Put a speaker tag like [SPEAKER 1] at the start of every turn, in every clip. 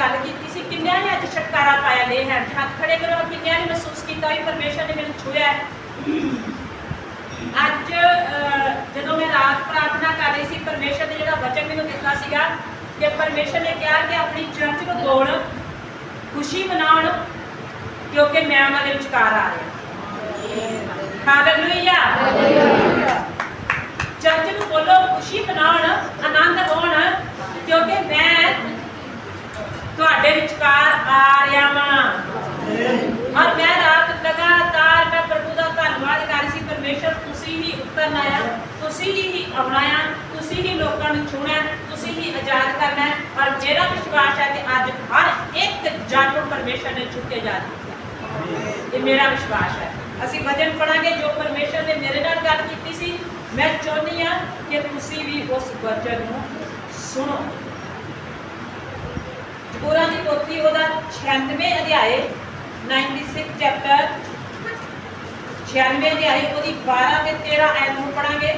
[SPEAKER 1] ਗੱਲ ਕੀਤੀ ਸੀ, ਕਿੰਨਿਆਂ ਨੇ ਅੱਜ ਛਟਕਾਰਾ ਪਾਇਆ? ਲੈ ਹੈ ਹੱਥ ਖੜੇ ਕਰੋ ਕਿੰਨਿਆਂ ਨੇ ਮਹਿਸੂਸ ਕੀਤਾ? ਵੀ ਪਰਮੇਸ਼ਰ ਨੇ ਮੈਨੂੰ ਛੂਇਆ ਅੱਜ ਜਦੋਂ ਮੈਂ ਰਾਤ ਪ੍ਰਾਰਥਨਾ ਕਰ ਰਹੀ ਸੀ, ਪਰਮੇਸ਼ਰ ਨੇ ਜਿਹੜਾ ਵਚਨ ਮੈਨੂੰ ਦਿੱਤਾ ਸੀਗਾ ਕਿ ਪਰਮੇਸ਼ਰ ਨੇ ਕਿਹਾ ਕਿ ਆਪਣੀ ਚਰਚ ਨੂੰ ਤੋੜ, ਖੁਸ਼ੀ ਮਨਾਉਣ, ਕਿਉਂਕਿ ਮੈਂ ਉਹਨਾਂ ਦੇ ਵਿਚਕਾਰ ਆ ਰਿਹਾ। ਹਾਲੇਲੂਇਆ ਚਰਚ ਨੂੰ ਬੋਲੋ ਖੁਸ਼ੀ ਮਨਾਉਣ, ਆਨੰਦ ਹੋਣ ਕਿਉਂਕਿ ਮੈਂ ਤੁਹਾਡੇ ਵਿਚਕਾਰ ਆ ਰਿਹਾ ਵਾਂ। ਔਰ ਮੈਂ ਰਾਤ ਲਗਾਤਾਰ ਮੈਂ ਪ੍ਰਭੂ ਦਾ ਧੰਨਵਾਦ ਕਰ ਸੀ। ਪਰਮੇਸ਼ਰ, ਤੁਸੀਂ ਹੀ ਉਤਰਨ ਆਇਆ। ਤੁਸੀਂ ਹੀ ਹੀ ਤੁਸੀਂ ਹੀ ਲੋਕਾਂ ਨੂੰ ਛੂਣਾ ਤੁਸੀਂ ਹੀ ਆਜ਼ਾਦ ਕਰਨਾ ਔਰ ਮੇਰਾ ਵਿਸ਼ਵਾਸ ਹੈ ਕਿ ਅੱਜ ਹਰ ਇੱਕ ਜਨ ਨੂੰ ਪਰਮੇਸ਼ਰ ਨੇ ਛੁੱਟੇ ਜਾ ਦਿੱਤਾ ਇਹ ਮੇਰਾ ਵਿਸ਼ਵਾਸ ਹੈ। ਅਸੀਂ ਵਚਨ ਪੜਾਂਗੇ ਜੋ ਪਰਮੇਸ਼ਰ ਨੇ ਮੇਰੇ ਨਾਲ ਗੱਲ ਕੀਤੀ ਸੀ। ਮੈਂ ਚਾਹੁੰਦੀ ਹਾਂ ਕਿ ਤੁਸੀਂ ਵੀ ਉਸ ਵਚਨ ਨੂੰ ਸੁਣੋ। ਜਬੂਰਾਂ ਦੀ ਪੋਥੀ ਉਹਦਾ 96 ਅਧਿਆਏ 96 ਚੈਪਟਰ 96 ਅਧਿਆਏ ਉਹਦੀ 12 ਤੇ 13 ਐਤ ਨੂੰ ਪੜਾਂਗੇ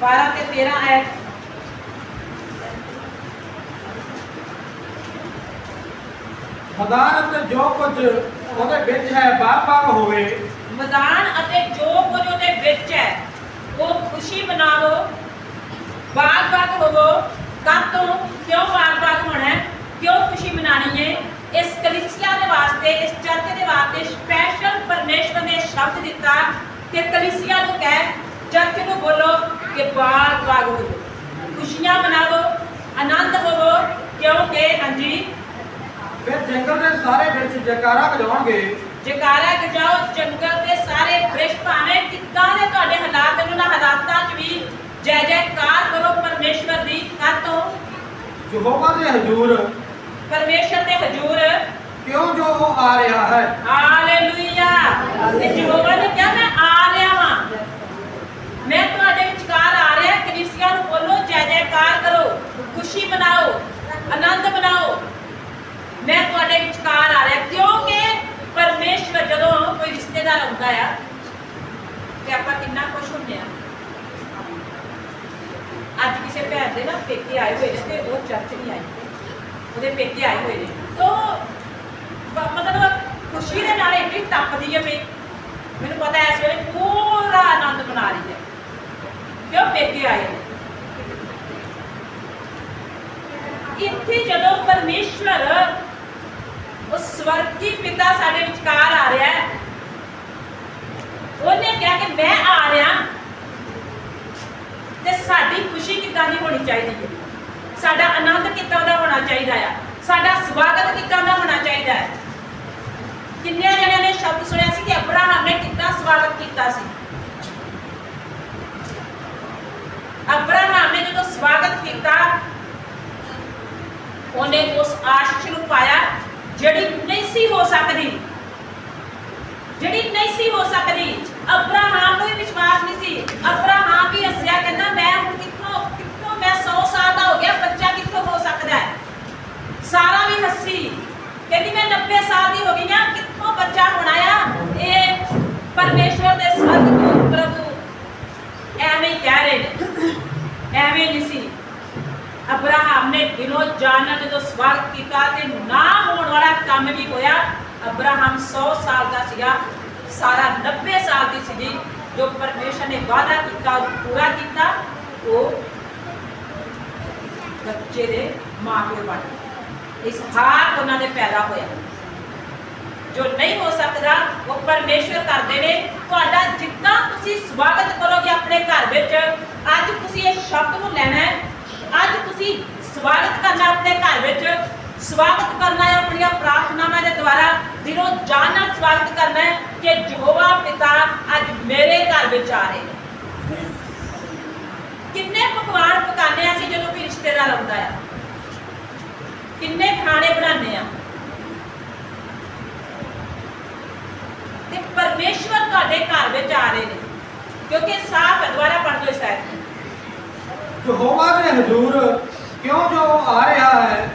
[SPEAKER 1] ਬਾਰਾਂ ਤੇ 13 ਐਤ
[SPEAKER 2] ਮੈਦਾਨ ਅਤੇ ਜੋ ਕੁਝ ਉਹਦੇ ਵਿੱਚ ਹੈ ਬਾਗ-ਬਾਗ ਹੋਵੇ।
[SPEAKER 1] ਮੈਦਾਨ ਅਤੇ ਜੋ ਕੁਝ ਉਹਦੇ ਵਿੱਚ ਹੈ ਉਹ ਖੁਸ਼ੀ ਮਨਾਵੋ ਬਾਗ ਬਾਗ ਹੋਵੋ ਕਦ ਤੋਂ ਕਿਉਂ ਬਾਗ ਬਾਗ ਹੋਣਾ ਹੈ ਕਿਉਂ ਖੁਸ਼ੀ ਮਨਾਣੀ ਹੈ ਇਸ ਕਲੀਸਿਆ ਦੇ ਵਾਸਤੇ ਇਸ ਚਰਚ ਦੇ ਵਾਸਤੇ ਸਪੈਸ਼ਲ ਪਰਮੇਸ਼ਵਰ ਨੇ ਸ਼ਬਦ ਦਿੱਤਾ ਕਿ ਕਲੀਸਿਆ ਨੂੰ ਕਹਿ ਚਰਚ ਨੂੰ ਬੋਲੋ ਕਿ ਹੋਵੋ ਖੁਸ਼ੀਆਂ ਮਨਾਵੋ ਆਨੰਦ ਹੋਵੋ ਕਿਉਂਕਿ ਹਾਂਜੀ?
[SPEAKER 2] ਫਿਰ ਜੰਗਲ ਦੇ ਸਾਰੇ ਵਿੱਚ ਜੈਕਾਰਾ ਵਜਾਉਣਗੇ
[SPEAKER 1] ਜਕਾਰਾ ਗਜਾਓ ਜੰਗਲ ਦੇ ਸਾਰੇ ਬ੍ਰਿਸ਼ ਭਾਵੇਂ ਕਿੱਦਾਂ ਦੇ ਤੁਹਾਡੇ ਹਾਲਾਤ ਨੇ ਉਹਨਾਂ ਹਾਲਾਤਾਂ 'ਚ ਵੀ ਜੈ ਜੈਕਾਰ ਕਰੋ ਪਰਮੇਸ਼ਵਰ ਦੀ ਕਾਤੋਂ
[SPEAKER 2] ਯਹੋਵਾ ਦੇ ਹਜ਼ੂਰ।
[SPEAKER 1] ਪਰਮੇਸ਼ਰ ਦੇ ਹਜ਼ੂਰ।
[SPEAKER 2] ਕਿਉਂ ਜੋ ਉਹ ਆ ਰਿਹਾ ਹੈ?
[SPEAKER 1] ਹਾਲੇਲੂਇਆ। ਤੇ ਯਹੋਵਾ ਨੇ ਕਿਹਾ ਮੈਂ ਆ ਰਿਹਾ ਵਾਂ। ਮੈਂ ਜੈ ਕਰੋ, ਖੁਸ਼ੀ ਮਨਾਓ, ਆਨੰਦ ਮਨਾਓ। ਮੈਂ ਤੁਹਾਡੇ ਵਿਚਕਾਰ ਆ ਰਿਹਾ। ਕਿਉਂਕਿ ਪਰਮੇਸ਼ਵਰ ਜਦੋਂ ਕੋਈ ਰਿਸ਼ਤੇਦਾਰ ਆਉਂਦਾ ਆ, ਤੇ ਆਪਾਂ ਕਿੰਨਾ ਖੁਸ਼ ਹੁੰਦੇ ਆ। ਅੱਜ ਕਿਸੇ ਭੈਣ ਦੇ ਨਾ ਪੇਕੇ ਆਏ ਹੋਏ ਨੇ ਤੇ ਉਹ ਚਰਚ ਨਹੀਂ ਆਈ ਉਹਦੇ ਪੇਕੇ ਆਏ ਹੋਏ ਨੇ। ਤੋ ਮਤਲਬ ਖੁਸ਼ੀ ਦੇ ਨਾਲ ਇੰਨੀ ਟੱਪਦੀ ਹੈ ਪਈ ਮੈਨੂੰ ਪਤਾ ਇਸ ਵੇਲੇ ਪੂਰਾ ਆਨੰਦ ਮਨਾ ਰਹੀ ਹੈ। ਕਿਉਂ ਪੇਕੇ ਆਏ ਨੇ? ਇੱਥੇ ਜਦੋਂ ਪਰਮੇਸ਼ਵਰ ਉਹ ਸਵਰਗੀ ਪਿਤਾ ਸਾਡੇ ਵਿਚਕਾਰ ਆ ਰਿਹਾ ਹੈ, ਉਹਨੇ ਕਿਹਾ ਕਿ ਮੈਂ ਆ ਰਿਹਾ ਤੇ ਸਾਡੀ ਖੁਸ਼ੀ ਕਿੱਦਾਂ ਦੀ ਹੋਣੀ ਚਾਹੀਦੀ ਹੈ? ਸਾਡਾ ਆਨੰਦ ਕਿੱਦਾਂ ਦਾ ਹੋਣਾ ਚਾਹੀਦਾ ਆ? ਸਾਡਾ ਸਵਾਗਤ ਕਿੱਦਾਂ ਦਾ ਹੋਣਾ ਚਾਹੀਦਾ ਹੈ? ਕਿੰਨੇ ਜਣਿਆਂ ਨੇ ਸ਼ਬਦ ਸੁਣਿਆ ਸੀ ਕਿ ਅਬਰਾਹਮ ਨੇ ਕਿੱਦਾਂ ਸਵਾਗਤ ਕੀਤਾ ਸੀ? ਅਬਰਾਹਮ ਨੇ ਜਦੋਂ ਸਵਾਗਤ ਕੀਤਾ ਉਹਨੇ ਉਸ ਆਸ਼ੀਸ਼ ਨੂੰ ਪਾਇਆ, ਜਿਹੜੀ ਨਹੀਂ ਸੀ ਹੋ ਸਕਦੀ। ਜਿਹੜੀ ਨਹੀਂ ਸੀ ਹੋ ਸਕਦੀ, ਅਬਰਾਹਮ ਨੂੰ ਵਿਸ਼ਵਾਸ ਨਹੀਂ ਸੀ। ਅਬਰਾਹਮ ਵੀ ਹੱਸਿਆ, ਕਹਿੰਦਾ, ਮੈਂ ਹੁਣ ਕਿੱਥੋਂ ਕਿੱਥੋਂ ਮੈਂ 100 ਸਾਲ ਦਾ ਹੋ ਗਿਆ, ਬੱਚਾ ਕਿੱਥੋਂ ਹੋ ਸਕਦਾ ਹੈ? ਸਾਰਾ ਵੀ ਹੱਸੀ। ਕਹਿੰਦੀ, ਮੈਂ 90 ਸਾਲ ਦੀ ਹੋ ਗਈ ਆ, ਕਿੱਥੋਂ ਬੱਚਾ ਹੋਣਾ ਆ ਇਹ ਪਰਮੇਸ਼ਵਰ ਦੇ ਸਵਰਗ ਪ੍ਰਭੂ ਐਵੇਂ ਹੀ ਕਹਿ ਰਹੇ ਨੇ ਐਵੇਂ ਨਹੀਂ ਸੀ ਅਬਰਾਹਮ ਨੇ ਦਿਨੋਂ ਜਾਣਨ ਜਦੋਂ ਸਵਾਗਤ ਕੀਤਾ ਤੇ ਨਾ ਹੋਣ ਵਾਲਾ ਕੰਮ ਵੀ ਹੋਇਆ। ਅਬਰਾਹਮ 100 ਸਾਲ ਦਾ ਸੀਗਾ, ਸਾਰਾ 90 ਸਾਲ ਦੀ ਸੀਗੀ, ਜੋ ਪਰਮੇਸ਼ਰ ਨੇ ਵਾਅਦਾ ਕੀਤਾ, ਪੂਰਾ ਕੀਤਾ, ਉਹ ਬੱਚੇ ਦੇ ਮਾਪੇ ਬਣ ਇਸਹਾਕ ਉਹਨਾਂ ਦੇ ਪੈਦਾ ਹੋਇਆ। ਜੋ ਨਹੀਂ ਹੋ ਸਕਦਾ, ਉਹ ਪਰਮੇਸ਼ਵਰ ਕਰਦੇ ਨੇ। ਤੁਹਾਡਾ ਜਿੱਦਾਂ ਤੁਸੀਂ ਸਵਾਗਤ ਕਰੋਗੇ ਆਪਣੇ ਘਰ ਵਿੱਚ, ਅੱਜ ਤੁਸੀਂ ਇਹ ਸ਼ਬਦ ਨੂੰ ਲੈਣਾ ਹੈ। ਅੱਜ ਤੁਸੀਂ ਸਵਾਗਤ ਕਰਨਾ ਆਪਣੇ ਘਰ ਵਿੱਚ। ਸਵਾਗਤ ਕਰਨਾ ਹੈ ਆਪਣੀਆਂ ਪ੍ਰਾਰਥਨਾਵਾਂ ਦੇ ਦੁਆਰਾ ਦਿਲੋਂ ਜਾਨ ਨਾਲ ਸਵਾਗਤ ਕਰਨਾ ਹੈ ਕਿ ਯਹੋਵਾ ਪਿਤਾ ਅੱਜ ਮੇਰੇ ਘਰ ਵਿੱਚ ਆ ਰਹੇ ਨੇ। ਕਿੰਨੇ ਪਕਵਾਨ ਪਕਾਉਂਦੇ ਹਾਂ ਅਸੀਂ ਜਦੋਂ ਕੋਈ ਰਿਸ਼ਤੇਦਾਰ ਆਉਂਦਾ ਹੈ ਕਿੰਨੇ ਖਾਣੇ ਬਣਾਉਂਦੇ ਆ? ਤੇ ਪਰਮੇਸ਼ਵਰ ਤੁਹਾਡੇ ਘਰ ਵਿੱਚ ਆ ਰਹੇ ਨੇ, ਕਿਉਂਕਿ ਸਾਫ਼ ਦੁਆਰਾ ਪੜ੍ਹ ਲਓ ਇਸ ਆਇਤ ਨੂੰ
[SPEAKER 2] ਯਹੋਵਾ ਦੇ ਹਜ਼ੂਰ ਕਿਉਂ ਜੋ ਆ ਰਿਹਾ ਹੈ?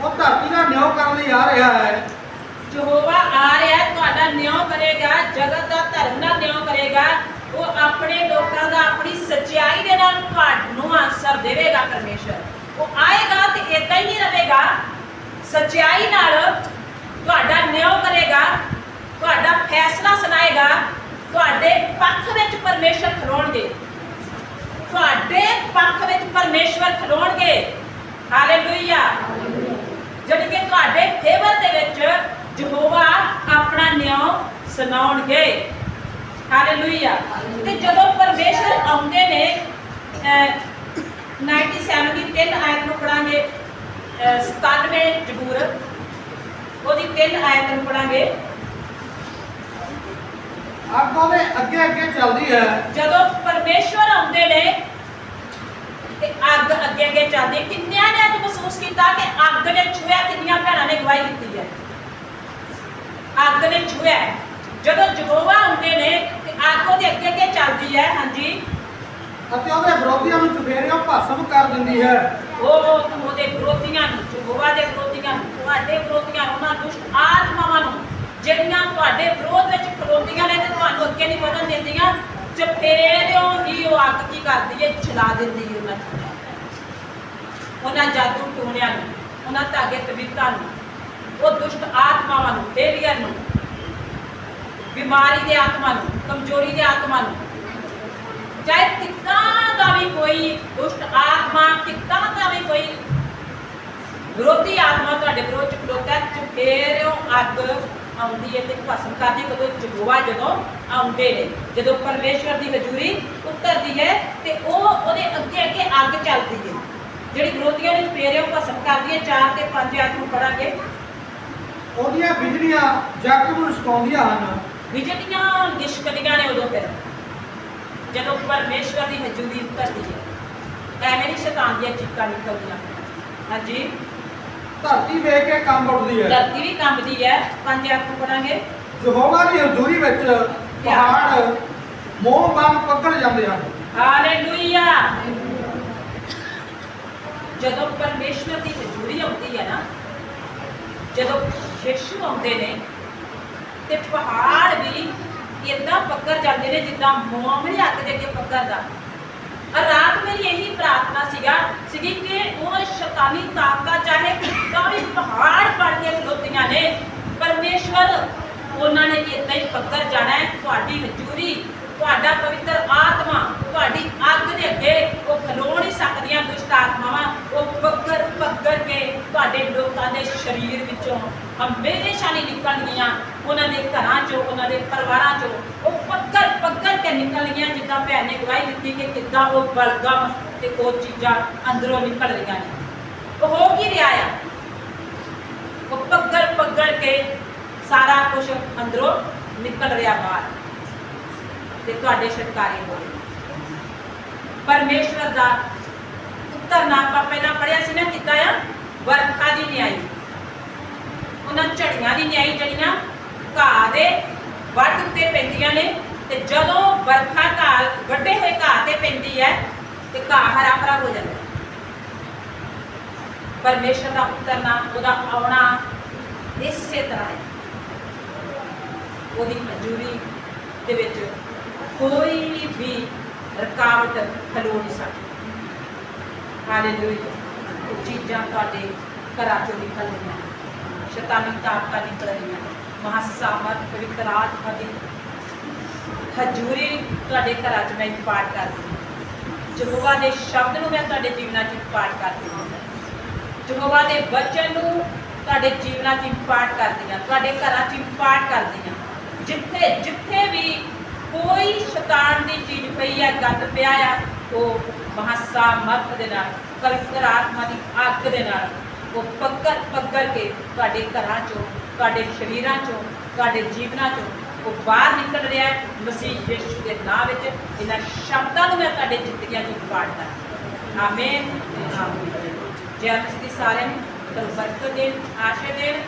[SPEAKER 2] ਉਹ ਧਰਤੀ ਦਾ ਨਿਉ ਕਰਨ ਲਈ ਆ ਰਿਹਾ ਹੈ।
[SPEAKER 1] ਯਹੋਵਾ ਆ ਰਿਹਾ ਹੈ, ਤੁਹਾਡਾ ਨਿਉ ਕਰੇਗਾ ਜਗਤ ਦਾ ਧਰਮ ਦਾ ਨਿਉ ਕਰੇਗਾ। ਉਹ ਆਪਣੇ ਲੋਕਾਂ ਦਾ ਆਪਣੀ ਅਵਸਰ ਦੇਵੇਗਾ ਪਰਮੇਸ਼ਰ। ਉਹ ਆਏਗਾ ਤੇ ਇਦਾਂ ਹੀ ਨਹੀਂ ਰਹੇਗਾ। ਸੱਚਾਈ ਨਾਲ ਤੁਹਾਡਾ ਨਿਆਂ ਕਰੇਗਾ ਤੁਹਾਡਾ ਫੈਸਲਾ ਸੁਣਾਏਗਾ ਤੁਹਾਡੇ ਪੱਖ ਵਿੱਚ ਪਰਮੇਸ਼ਰ ਖਲੋਣਗੇ। ਤੁਹਾਡੇ ਪੱਖ ਵਿੱਚ ਪਰਮੇਸ਼ਵਰ ਖਲੋਣਗੇ। ਹਾਲੇਲੂਇਆ। ਜਿਹੜੀ ਕਿ ਤੁਹਾਡੇ ਫੇਵਰ ਦੇ ਵਿੱਚ ਯਹੋਵਾ ਆਪਣਾ ਨਿਆਂ ਸੁਣਾਉਣਗੇ। ਹਾਲੇਲੂਇਆ। ਤੇ ਜਦੋਂ ਪਰਮੇਸ਼ਰ ਆਉਂਦੇ ਨੇ ਅਹ, 97 ਦੀ ਤਿੰਨ ਆਇਤ ਨੂੰ ਪੜਾਂਗੇ 97 ਜ਼ਬੂਰ। ਉਹਦੀ ਤਿੰਨ ਆਇਤ ਨੂੰ ਪੜਾਂਗੇ
[SPEAKER 2] ਅੱਗ ਉਹਦੇ ਅੱਗੇ ਅੱਗੇ ਚੱਲਦੀ ਹੈ।
[SPEAKER 1] ਜਦੋਂ ਪਰਮੇਸ਼ਵਰ ਆਉਂਦੇ ਨੇ ਤੇ ਅੱਗ ਅੱਗੇ ਅੱਗੇ ਚੱਲਦੀ। ਕਿੰਨਿਆਂ ਨੇ ਅੱਜ ਮਹਿਸੂਸ ਕੀਤਾ ਕਿ ਅੱਗ ਨੇ ਛੂਇਆ ਕਿੰਨੀਆਂ ਭੈਣਾਂ ਨੇ ਗਵਾਹੀ ਦਿੱਤੀ ਹੈ? ਅੱਗ ਨੇ ਛੂਇਆ ਜਦੋਂ ਜਗੋਵਾ ਆਉਂਦੇ ਨੇ ਤੇ ਅੱਗ ਉਹਦੇ ਅੱਗੇ ਅੱਗੇ ਚੱਲਦੀ ਹੈ ਹਾਂਜੀ।
[SPEAKER 2] ਅਤੇ ਉਹਦੇ ਵਿਰੋਧੀਆਂ ਨੂੰ ਚੁਫੇਰਿਓਂ ਭਸਮ ਕਰ ਦਿੰਦੀ ਹੈ।
[SPEAKER 1] ਉਹ ਉਹਦੇ ਵਿਰੋਧੀਆਂ ਨੂੰ ਜਗੋਵਾ ਦੇ ਵਿਰੋਧੀਆਂ ਨੂੰ ਤੁਹਾਡੇ ਵਿਰੋਧੀਆਂ ਨੂੰ ਉਹਨਾਂ ਦੁਸ਼ਟ ਆਤਮਾਵਾਂ ਨੂੰ ਜਿਹੜੀਆਂ ਤੁਹਾਡੇ ਵਿਰੋਧ ਵਿੱਚ ਖਲੋਂਦੀਆਂ ਨੇ ਤੇ ਤੁਹਾਨੂੰ ਅੱਗੇ ਨਹੀਂ ਵਧਣ ਦਿੰਦੀਆਂ ਚਪੇੜਿਓਂ ਹੀ ਉਹ ਅੱਗ ਕੀ ਕਰਦੀ ਹੈ? ਜਲਾ ਦਿੰਦੀ ਹੈ ਉਹਨਾਂ ਉਹਨਾਂ ਜਾਦੂ ਟੂਣਿਆਂ ਨੂੰ, ਉਹਨਾਂ ਧਾਗੇ ਤਵੀਤਾਂ ਨੂੰ, ਉਹ ਦੁਸ਼ਟ ਆਤਮਾਵਾਂ ਨੂੰ ਫੇਲੀਅਰ ਨੂੰ, ਬਿਮਾਰੀ ਦੇ ਆਤਮਾ ਨੂੰ, ਕਮਜ਼ੋਰੀ ਦੇ ਆਤਮਾ ਨੂੰ। ਚਾਹੇ ਕਿੱਦਾਂ ਦਾ ਵੀ ਕੋਈ ਦੁਸ਼ਟ ਆਤਮਾ, ਕਿੱਦਾਂ ਦਾ ਵੀ ਕੋਈ ਵਿਰੋਧੀ ਆਤਮਾ ਤੁਹਾਡੇ ਵਿਰੋਧ ਚ ਖਲੋਤਾ ਚੁਫੇਰਿਓ ਅੱਗ ਆਉਂਦੀ ਹੈ ਤੇ ਭਸਮ ਕਰਦੀ ਕਦੋਂ ਜਗੋਆ ਜਦੋਂ ਆਉਂਦੇ ਨੇ ਜਦੋਂ ਪਰਮੇਸ਼ਵਰ ਦੀ ਹਜ਼ੂਰੀ ਉਤਰਦੀ ਹੈ ਤੇ ਉਹ ਉਹਦੇ ਅੱਗੇ ਅੱਗੇ ਅੱਗ ਚੱਲਦੀ ਹੈ। ਜਿਹੜੀ ਵਿਰੋਧੀਆਂ ਨੂੰ ਚੁਫੇਰਿਓ ਭਸਮ ਕਰਦੀ ਹੈ ਚਾਰ ਤੇ ਪੰਜ ਆਇਤ ਨੂੰ ਪੜਾਂਗੇ
[SPEAKER 2] ਉਹਦੀਆਂ ਬਿਜਲੀਆਂ ਜੱਗ ਨੂੰ ਸਕਾਉਂਦੀਆਂ ਹਨ।
[SPEAKER 1] ਵਿਜਟੀਆਂ ਲਿਸ਼ਕਦੀਆਂ ਨੇ ਉਦੋਂ ਫਿਰ ਜਦੋਂ ਪਰਮੇਸ਼ਵਰ ਦੀ ਹਜ਼ੂਰੀ ਉਤਰਦੀ ਹੈ। ਐਵੇਂ ਨਹੀਂ ਸ਼ੈਤਾਨ ਦੀਆਂ ਚੀਕਾਂ ਨਿਕਲਦੀਆਂ। ਹਾਂਜੀ।
[SPEAKER 2] ਧਰਤੀ ਵੇਖ ਕੇ ਕੰਬ ਉੱਠਦੀ ਹੈ।
[SPEAKER 1] ਧਰਤੀ ਵੀ ਕੰਬਦੀ ਹੈ ਪੰਜ ਨੂੰ ਪੜਾਂਗੇ
[SPEAKER 2] ਯਹੋਵਾ ਦੀ ਹਜ਼ੂਰੀ ਵਿੱਚ ਪਹਾੜ ਮੋਹ ਵਾਂਗ ਪਕੜ ਜਾਂਦੇ ਹਨ।
[SPEAKER 1] ਹਾਲੇਲੂਇਆ। ਜਦੋਂ ਪਰਮੇਸ਼ਵਰ ਦੀ ਹਜ਼ੂਰੀ ਆਉਂਦੀ ਹੈ ਨਾ ਜਦੋਂ ਯਿਸੂ ਆਉਂਦੇ ਨੇ ਤੇ ਪਹਾੜ ਵੀ ਇਦਾਂ ਪੱਕਰ ਜਾਂਦੇ ਨੇ ਜਿੱਦਾਂ ਮੋਮੜੀ ਅੱਗ ਦੇ ਅੱਗੇ ਪੱਕਰਦਾ ਔਰ ਰਾਤ ਮੇਰੀ ਇਹੀ ਪ੍ਰਾਰਥਨਾ ਸੀਗਾ ਸੀਗੀ ਕਿ ਉਹ ਸ਼ੈਤਾਨੀ ਤਾਕਤਾਂ ਚਾਹੇ ਕਿੰਨਾ ਵੀ ਪਹਾੜ ਬਣ ਕੇ ਖਲੋਤੀਆਂ ਨੇ। ਪਰਮੇਸ਼ਵਰ, ਉਹਨਾਂ ਨੇ ਇਦਾਂ ਹੀ ਪੱਕਰ ਜਾਣਾ ਹੈ। ਤੁਹਾਡੀ ਹਜ਼ੂਰੀ, ਤੁਹਾਡਾ ਪਵਿੱਤਰ ਆਤਮਾ, ਤੁਹਾਡੀ ਅੱਗ ਦੇ ਅੱਗੇ ਉਹ ਖਲੋ ਨਹੀਂ ਸਕਦੀਆਂ ਦੁਸ਼ਟ ਆਤਮਾਵਾਂ। ਉਹ ਪੱਕਰ ਪੱਕਰ ਕੇ ਤੁਹਾਡੇ ਲੋਕਾਂ ਦੇ ਸਰੀਰ ਵਿੱਚੋਂ ਹਮੇਸ਼ਾ ਨਹੀਂ ਨਿਕਲਣਗੀਆਂ ਉਹਨਾਂ ਦੇ ਘਰਾਂ ਚੋਂ, ਉਹਨਾਂ ਦੇ ਪਰਿਵਾਰਾਂ ਚੋਂ ਉਹ ਪੱਕਰ ਪੱਕਰ ਕੇ ਨਿਕਲਣਗੀਆਂ ਜਿੱਦਾਂ ਭੈਣ ਨੇ ਗਵਾਹੀ ਦਿੱਤੀ ਕਿ ਕਿੱਦਾਂ ਉਹ ਬਲਗਮ ਤੇ ਉਹ ਚੀਜ਼ਾਂ ਅੰਦਰੋਂ ਨਿਕਲ ਰਹੀਆਂ ਨੇ। ਉਹ ਹੋ ਕੀ ਰਿਹਾ ਆ? ਉਹ ਪੱਕਰ ਪੱਕਰ ਕੇ ਸਾਰਾ ਕੁਝ ਅੰਦਰੋਂ ਨਿਕਲ ਰਿਹਾ ਬਾਹਰ। ਤੇ ਤੁਹਾਡੇ ਛੁਟਕਾਰੇ ਹੋਏ ਪਰਮੇਸ਼ਵਰ ਦਾ ਉਤਰਨਾ ਆਪਾਂ ਪਹਿਲਾਂ ਪੜਿਆ ਸੀ ਨਾ, ਕਿੱਦਾਂ ਆ? ਵਰਖਾ ਦੀ ਨਿਆਈ। ਉਹਨਾਂ ਝੜੀਆਂ ਦੀ ਨਿਆਈ ਜਿਹੜੀਆਂ, ਘਾਹ ਦੇ ਵੱਢ ਉੱਤੇ ਪੈਂਦੀਆਂ ਨੇ ਤੇ ਜਦੋਂ ਵਰਖਾ ਘਾਹ ਵੱਡੇ ਹੋਏ ਘਾਹ ਤੇ ਪੈਂਦੀ ਹੈ ਤੇ ਘਾਹ ਹਰਾ ਭਰਾ ਹੋ ਜਾਂਦਾ ਹੈ। ਪਰਮੇਸ਼ਰ ਦਾ ਉਤਰਨਾ ਉਹਦਾ ਆਉਣਾ ਇਸੇ ਤਰ੍ਹਾਂ ਹੈ। ਉਹਦੀ ਹਜ਼ੂਰੀ ਦੇ ਵਿੱਚ ਕੋਈ ਵੀ ਰੁਕਾਵਟ ਖਲੋ ਨਹੀਂ ਸਕਦੀ। ਹਾਲੇਲੂਇਆ ਉਹ ਚੀਜ਼ਾਂ ਤੁਹਾਡੇ ਘਰਾਂ ਚੋਂ ਨਿਕਲ ਰਹੀਆਂ ਸ਼ੈਤਾਨੀ ਤਾਕਤਾਂ ਨਿਕਲ ਰਹੀਆਂ ਮਹਾਸਾਮਤ ਪਵਿੱਤਰ ਆਤਮਾ ਦੀ ਹਜ਼ੂਰੀ ਤੁਹਾਡੇ ਘਰਾਂ 'ਚ ਮੈਂ ਪਾਠ ਕਰਦੀ ਹਾਂ। ਯਹੋਵਾ ਦੇ ਸ਼ਬਦ ਨੂੰ ਮੈਂ ਤੁਹਾਡੇ ਜੀਵਨਾਂ 'ਚ ਪਾਠ ਕਰਦੀ ਹਾਂ। ਯਹੋਵਾ ਦੇ ਬਚਨ ਨੂੰ ਤੁਹਾਡੇ ਜੀਵਨਾਂ 'ਚ ਪਾਠ ਕਰਦੀ ਹਾਂ ਤੁਹਾਡੇ ਘਰਾਂ 'ਚ ਪਾਠ ਕਰਦੀ ਹਾਂ ਜਿੱਥੇ ਜਿੱਥੇ ਵੀ ਕੋਈ ਸ਼ੈਤਾਨ ਦੀ ਚੀਜ਼ ਪਈ ਆ, ਗੰਦ ਪਿਆ ਆ, ਉਹ ਮਹਾਸਾ ਮਤ ਦੇ ਨਾਲ ਪਵਿੱਤਰ ਆਤਮਾ ਦੀ ਅੱਗ ਦੇ ਨਾਲ, ਉਹ ਪੱਕਰ ਪੱਕਰ ਕੇ ਤੁਹਾਡੇ ਘਰਾਂ ਚੋਂ, ਤੁਹਾਡੇ ਸ਼ਰੀਰਾਂ ਚੋਂ, ਤੁਹਾਡੇ ਜੀਵਨਾਂ ਚੋਂ ਉਹ ਬਾਹਰ ਨਿਕਲ ਰਿਹਾ ਹੈ, ਮਸੀਹ ਯਿਸੂ ਦੇ ਨਾਮ ਵਿੱਚ, ਇਹਨਾਂ ਸ਼ਬਦਾਂ ਨੂੰ ਮੈਂ ਤੁਹਾਡੇ ਜ਼ਿੰਦਗੀਆਂ 'ਚ ਪਾਠ ਕਰਦਾ ਆਮੇਨ ਆਮੇਨ। ਜੈ ਮਸੀਹ ਦੀ ਸਾਰਿਆਂ ਨੂੰ ਬਰਕਤ ਦੇਣ ਆਸ਼ੀਰਵਾਦ ਦੇਣ